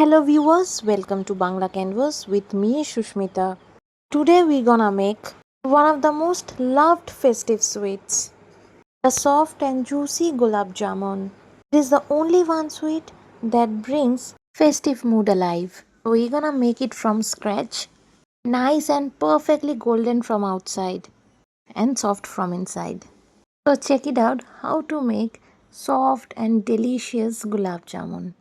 Hello viewers, welcome to Bangla Canvas with me Shushmita. Today we're gonna make one of the most loved festive sweets, the soft and juicy gulab jamun. It is the only one sweet that brings festive mood alive. We're gonna make it from scratch, nice and perfectly golden from outside and soft from inside. So check it out how to make soft and delicious gulab jamun.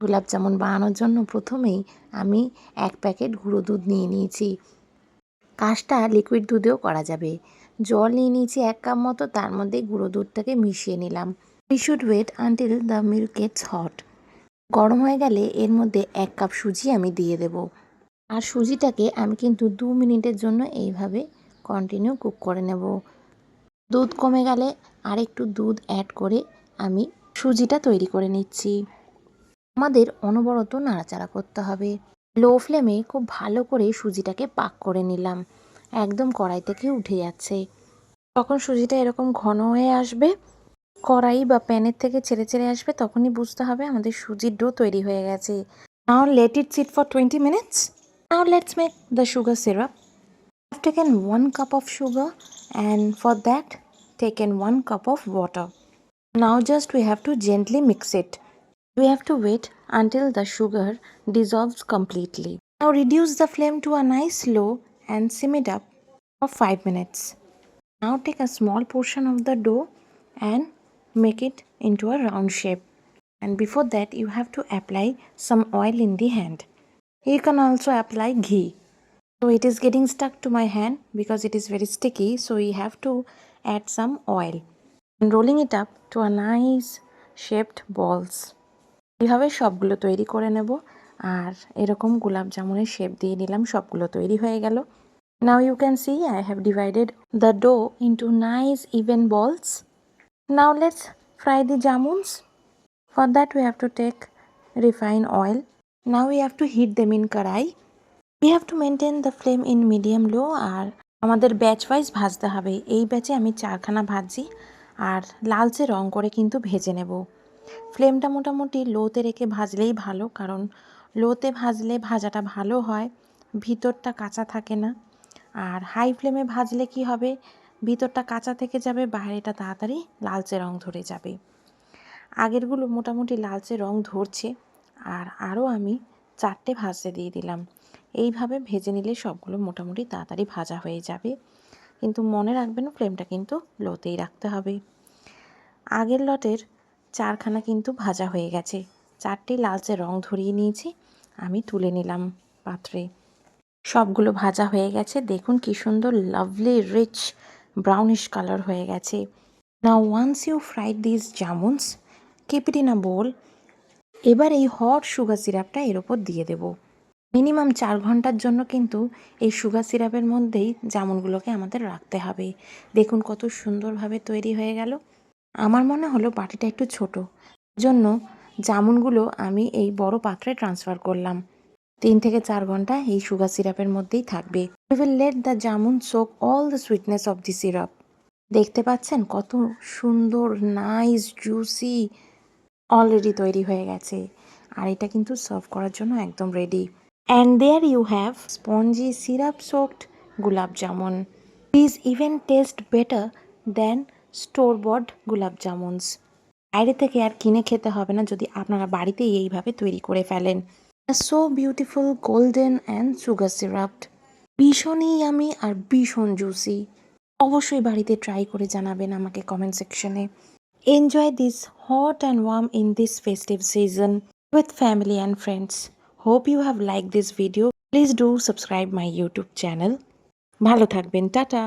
গোলাপ জামুন বানানোর জন্য প্রথমেই আমি এক packet গুঁড়ো দুধ নিয়ে নিয়েছি। কাজটা লিকুইড দুধেও করা যাবে। জল নিয়ে নিয়েছি এক কাপ মতো, তার মধ্যে গুঁড়ো দুধটাকে মিশিয়ে নিলাম। We should wait until the milk gets hot গরম হয়ে গেলে এর মধ্যে এক কাপ সুজি আমি দিয়ে দেব। আর সুজিটাকে আমি কিন্তু দু মিনিটের জন্য এইভাবে কন্টিনিউ কুক করে নেব। দুধ কমে গেলে আর একটু দুধ অ্যাড করে আমি সুজিটা তৈরি করে নিচ্ছি। আমাদের অনবরত নাড়াচাড়া করতে হবে। লো ফ্লেমে খুব ভালো করে সুজিটাকে পাক করে নিলাম। একদম কড়াই থেকে উঠে যাচ্ছে। তখন সুজিটা এরকম ঘন হয়ে আসবে, কড়াই বা প্যানের থেকে ছেড়ে ছেড়ে আসবে, তখনই বুঝতে হবে আমাদের সুজির ডো তৈরি হয়ে গেছে। Now let it sit for twenty minutes now let's make the sugar syrup I've taken one cup of sugar and for that taken one cup of water. Now just we have to gently mix it. We have to wait until the sugar dissolves completely. Now reduce the flame to a nice low and sim it up for 5 minutes. Now take a small portion of the dough and make it into a round shape. And before that you have to apply some oil in the hand. You can also apply ghee. So it is getting stuck to my hand because it is very sticky so we have to add some oil. And rolling it up to a nice shaped balls. এইভাবে সবগুলো তৈরি করে নেব। আর এরকম গোলাপ জামুনের shape দিয়ে নিলাম, সবগুলো তৈরি হয়ে গেল। Now you can see I have divided the dough into nice even balls now let's fry the jamuns for that we have to take refine oil now we have to heat them in kadai we have to maintain the flame in medium low আর আমাদের batch wise ভাজতে হবে। এই ব্যাচে আমি চারখানা ভাজি আর লালচে রং করে কিন্তু ভেজে নেব। ফ্লেমটা মোটামুটি লোতে রেখে ভাজলেই ভালো, কারণ লোতে ভাজলে ভাজাটা ভালো হয়, ভিতরটা কাঁচা থাকে না। আর হাই ফ্লেমে ভাজলে কি হবে? ভিতরটা কাঁচা থেকে যাবে, বাইরেটা তাড়াতাড়ি লালচে রং ধরে যাবে। আগেরগুলো মোটামুটি লালচে রং ধরছে, আর আরও আমি চারটে ভাজতে দিয়ে দিলাম। এইভাবে ভেজে নিলে সবগুলো মোটামুটি তাড়াতাড়ি ভাজা হয়ে যাবে। কিন্তু মনে রাখবেন ফ্লেমটা কিন্তু লোতেই রাখতে হবে। আগের লটের চারখানা কিন্তু ভাজা হয়ে গেছে। চারটে লালচে রং ধরিয়ে নিয়েছি, আমি তুলে নিলাম পাত্রে। সবগুলো ভাজা হয়ে গেছে, দেখুন কি সুন্দর লাভলি রিচ ব্রাউনিশ কালার হয়ে গেছে। Now once you fried this jamuns keep it in a bowl এবার এই হট সুগার সিরাপটা এর ওপর দিয়ে দেব। মিনিমাম চার ঘণ্টার জন্য কিন্তু এই সুগার সিরাপের মধ্যেই জামুনগুলোকে আমাদের রাখতে হবে। দেখুন কত সুন্দরভাবে তৈরি হয়ে গেল। আমার মনে হলো বাটিটা একটু ছোট। জন্য জামুনগুলো আমি এই বড় পাত্রে ট্রান্সফার করলাম। তিন থেকে চার ঘণ্টা এই সুগার সিরাপের মধ্যেই থাকবে। We will let the jamun soak all the sweetness of the syrup দেখতে পাচ্ছেন কত সুন্দর নাইস জুসি অলরেডি তৈরি হয়ে গেছে। আর এটা কিন্তু সার্ভ করার জন্য একদম ready and there you have spongy syrup soaked gulab jamun this even taste better than store bought gulab jamuns. বাইরে থেকে আর কিনে খেতে হবে না যদি আপনারা বাড়িতেই এইভাবে তৈরি করে ফেলেন। So beautiful golden and sugar syruped ভীষণই আমি আর ভীষণ জুসি অবশ্যই বাড়িতে ট্রাই করে জানাবেন আমাকে কমেন্ট সেকশনে enjoy this hot and warm in this festive season with family and friends hope you have like this video please do subscribe my YouTube channel ভালো থাকবেন, টাটা।